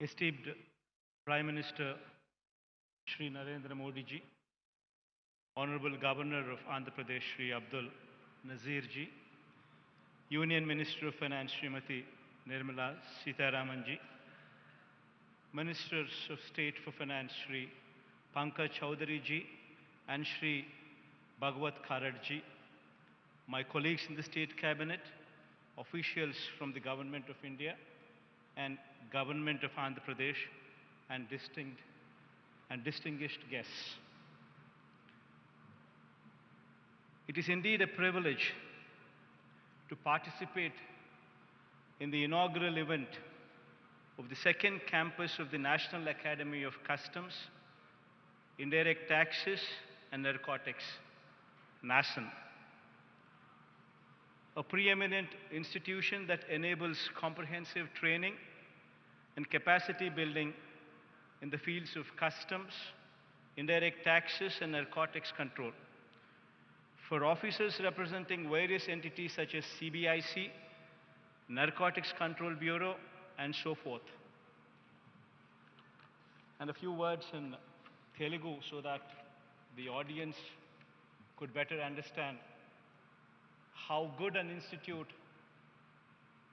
esteemed Prime Minister Shri Narendra Modi ji, Honorable Governor of Andhra Pradesh Shri Abdul Nazir ji, Union Minister of Finance Srimati Nirmala Sitaraman ji, Ministers of State for Finance Shri Pankaj Chaudhary ji and Shri Bhagwat Kharad ji, my colleagues in the State Cabinet, officials from the Government of India and Government of Andhra Pradesh, and distinct and distinguished guests. It is indeed a privilege to participate in the inaugural event of the second campus of the National Academy of Customs, Indirect Taxes and Narcotics, NASN, a preeminent institution that enables comprehensive training and capacity building in the fields of customs, indirect taxes, and narcotics control. For officers representing various entities such as CBIC, Narcotics Control Bureau, and so forth. And a few words in Telugu so that the audience could better understand how good an institute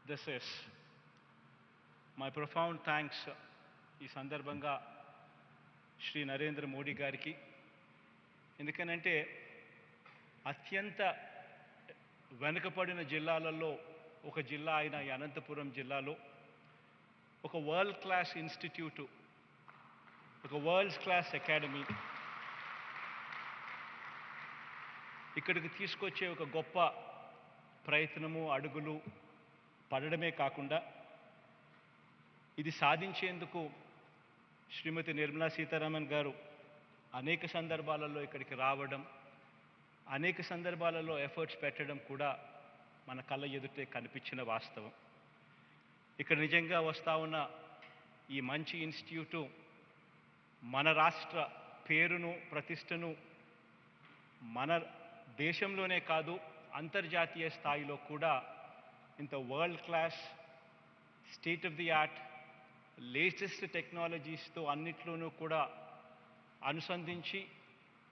this is. My profound thanks ఈ సందర్భంగా శ్రీ నరేంద్ర మోడీ గారికి ఎందుకనంటే అత్యంత వెనుకబడిన జిల్లాలలో ఒక జిల్లా అయిన ఈ అనంతపురం జిల్లాలో ఒక వరల్డ్ క్లాస్ ఇన్స్టిట్యూటు ఒక వరల్డ్ క్లాస్ అకాడమీ ఇక్కడికి తీసుకొచ్చే ఒక గొప్ప ప్రయత్నము అడుగులు పడడమే కాకుండా ఇది సాధించేందుకు శ్రీమతి నిర్మలా సీతారామన్ గారు అనేక సందర్భాలలో ఇక్కడికి రావడం అనేక సందర్భాలలో ఎఫర్ట్స్ పెట్టడం కూడా మన కళ్ళ ఎదుటే కనిపించిన వాస్తవం. ఇక్కడ నిజంగా వస్తా ఉన్న ఈ మంచి ఇన్స్టిట్యూటు మన రాష్ట్ర పేరును ప్రతిష్టను మన దేశంలోనే కాదు అంతర్జాతీయ స్థాయిలో కూడా ఇంత world class state of the art latest టెక్నాలజీస్తో అన్నిట్లోనూ కూడా అనుసంధించి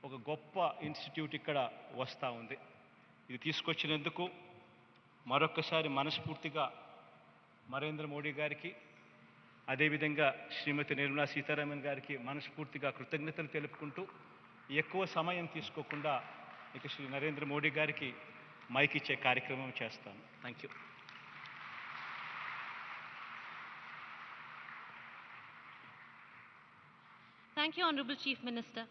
ఒక గొప్ప ఇన్స్టిట్యూట్ ఇక్కడ వస్తూ ఉంది. ఇది తీసుకొచ్చినందుకు మరొక్కసారి మనస్ఫూర్తిగా నరేంద్ర మోడీ గారికి అదేవిధంగా శ్రీమతి నిర్మలా సీతారామన్ గారికి మనస్ఫూర్తిగా కృతజ్ఞతలు తెలుపుకుంటూ ఎక్కువ సమయం తీసుకోకుండా ఇక శ్రీ నరేంద్ర మోడీ గారికి మైక్ ఇచ్చే కార్యక్రమం చేస్తాను thank you Thank you, Honorable Chief Minister.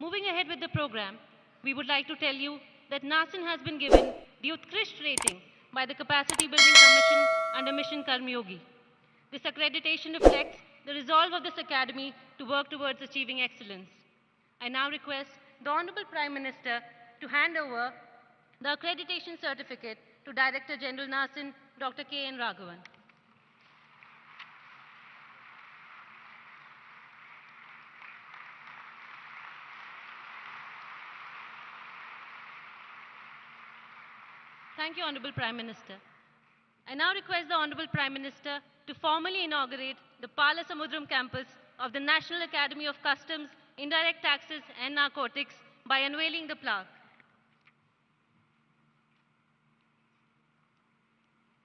Moving ahead with the program, we would like to tell you that NASIN has been given the Utkrisht rating by the Capacity Building Commission under Mission Karmyogi. This accreditation reflects the resolve of this academy to work towards achieving excellence. I now request the Honorable Prime Minister to hand over the accreditation certificate to Director General NASIN, Dr. K. N. Raghavan. Thank you, Honorable Prime Minister. I now request the Honorable Prime Minister to formally inaugurate the Pala Samudram campus of the National Academy of Customs, Indirect Taxes and Narcotics by unveiling the plaque.